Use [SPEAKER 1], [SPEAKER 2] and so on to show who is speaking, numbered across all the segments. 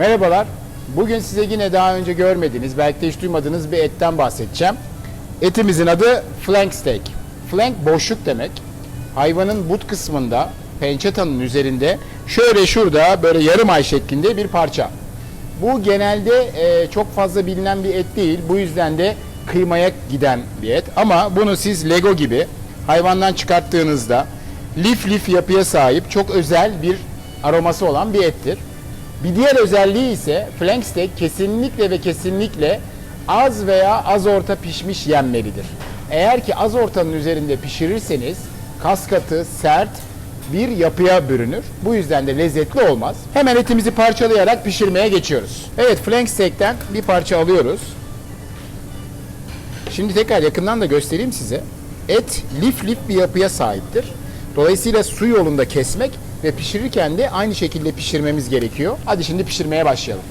[SPEAKER 1] Merhabalar. Bugün size yine daha önce görmediğiniz, belki de hiç duymadığınız bir etten bahsedeceğim. Etimizin adı flank steak. Flank boşluk demek. Hayvanın but kısmında, pençe tanının üzerinde şöyle şurada böyle yarım ay şeklinde bir parça. Bu genelde e, çok fazla bilinen bir et değil. Bu yüzden de kıymaya giden bir et. Ama bunu siz Lego gibi hayvandan çıkarttığınızda lif lif yapıya sahip çok özel bir aroması olan bir ettir. Bir diğer özelliği ise flank steak kesinlikle ve kesinlikle az veya az orta pişmiş yenmelidir. Eğer ki az ortanın üzerinde pişirirseniz kas katı, sert bir yapıya bürünür. Bu yüzden de lezzetli olmaz. Hemen etimizi parçalayarak pişirmeye geçiyoruz. Evet flank steak'ten bir parça alıyoruz. Şimdi tekrar yakından da göstereyim size. Et lif lif bir yapıya sahiptir. Dolayısıyla su yolunda kesmek ve pişirirken de aynı şekilde pişirmemiz gerekiyor. Hadi şimdi pişirmeye başlayalım.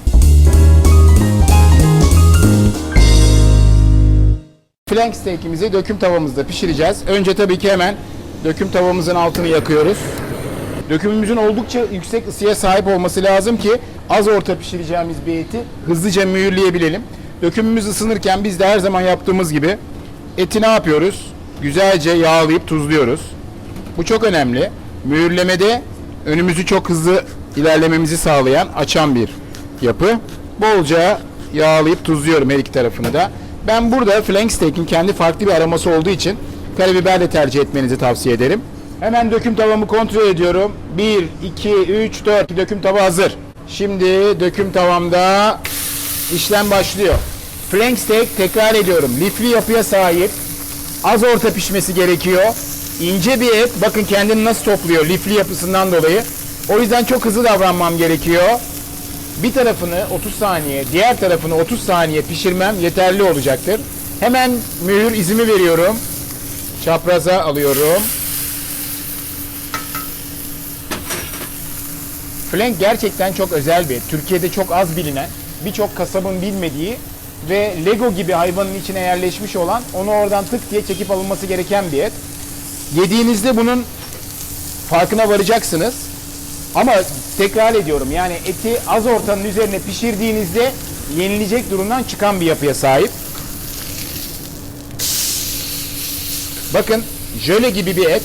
[SPEAKER 1] Flank steak'imizi döküm tavamızda pişireceğiz. Önce tabii ki hemen döküm tavamızın altını yakıyoruz. Dökümümüzün oldukça yüksek ısıya sahip olması lazım ki az orta pişireceğimiz bir eti hızlıca mühürleyebilelim. Dökümümüz ısınırken biz de her zaman yaptığımız gibi eti ne yapıyoruz? Güzelce yağlayıp tuzluyoruz. Bu çok önemli. Mühürlemede önümüzü çok hızlı ilerlememizi sağlayan, açan bir yapı. Bolca yağlayıp tuzluyorum her iki tarafını da. Ben burada flank steak'in kendi farklı bir aroması olduğu için karabiberle tercih etmenizi tavsiye ederim. Hemen döküm tavamı kontrol ediyorum. 1, 2, 3, 4. Döküm tava hazır. Şimdi döküm tavamda işlem başlıyor. Flank steak tekrar ediyorum. Lifli yapıya sahip. Az orta pişmesi gerekiyor. İnce bir et. Bakın kendini nasıl topluyor lifli yapısından dolayı. O yüzden çok hızlı davranmam gerekiyor. Bir tarafını 30 saniye, diğer tarafını 30 saniye pişirmem yeterli olacaktır. Hemen mühür izimi veriyorum. Çapraza alıyorum. Flank gerçekten çok özel bir et. Türkiye'de çok az bilinen, birçok kasabın bilmediği ve Lego gibi hayvanın içine yerleşmiş olan onu oradan tık diye çekip alınması gereken bir et. Yediğinizde bunun farkına varacaksınız. Ama tekrar ediyorum yani eti az ortanın üzerine pişirdiğinizde yenilecek durumdan çıkan bir yapıya sahip. Bakın jöle gibi bir et.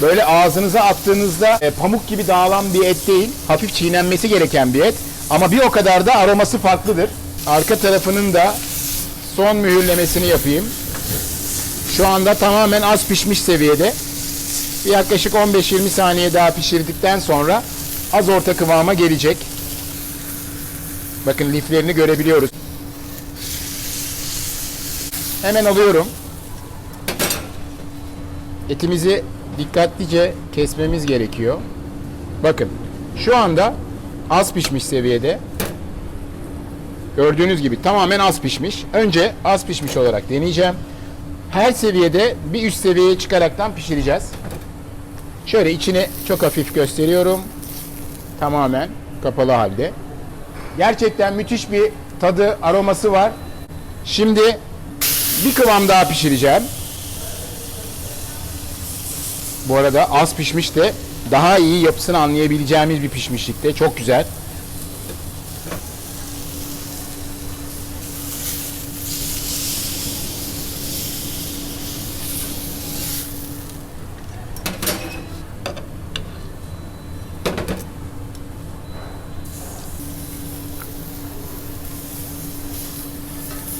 [SPEAKER 1] Böyle ağzınıza attığınızda e, pamuk gibi dağılan bir et değil. Hafif çiğnenmesi gereken bir et. Ama bir o kadar da aroması farklıdır. Arka tarafının da son mühürlemesini yapayım. Şu anda tamamen az pişmiş seviyede. Yaklaşık 15-20 saniye daha pişirdikten sonra az orta kıvama gelecek. Bakın liflerini görebiliyoruz. Hemen alıyorum. Etimizi dikkatlice kesmemiz gerekiyor. Bakın şu anda az pişmiş seviyede. Gördüğünüz gibi tamamen az pişmiş. Önce az pişmiş olarak deneyeceğim. Her seviyede bir üst seviyeye çıkaraktan pişireceğiz. Şöyle içini çok hafif gösteriyorum. Tamamen kapalı halde. Gerçekten müthiş bir tadı, aroması var. Şimdi bir kıvam daha pişireceğim. Bu arada az pişmiş de daha iyi yapısını anlayabileceğimiz bir pişmişlikte. Çok güzel.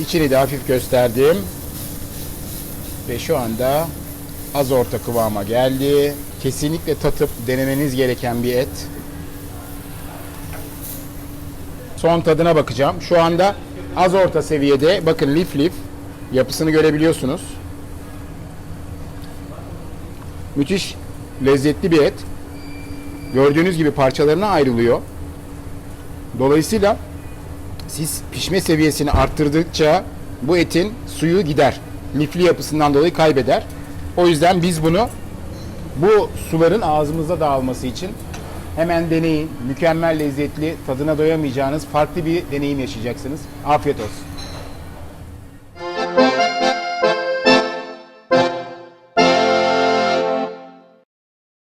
[SPEAKER 1] İçini de hafif gösterdim. Ve şu anda az orta kıvama geldi. Kesinlikle tatıp denemeniz gereken bir et. Son tadına bakacağım. Şu anda az orta seviyede. Bakın lif lif yapısını görebiliyorsunuz. Müthiş lezzetli bir et. Gördüğünüz gibi parçalarına ayrılıyor. Dolayısıyla siz pişme seviyesini arttırdıkça bu etin suyu gider. Lifli yapısından dolayı kaybeder. O yüzden biz bunu bu suların ağzımıza dağılması için hemen deneyin. Mükemmel lezzetli, tadına doyamayacağınız farklı bir deneyim yaşayacaksınız. Afiyet olsun.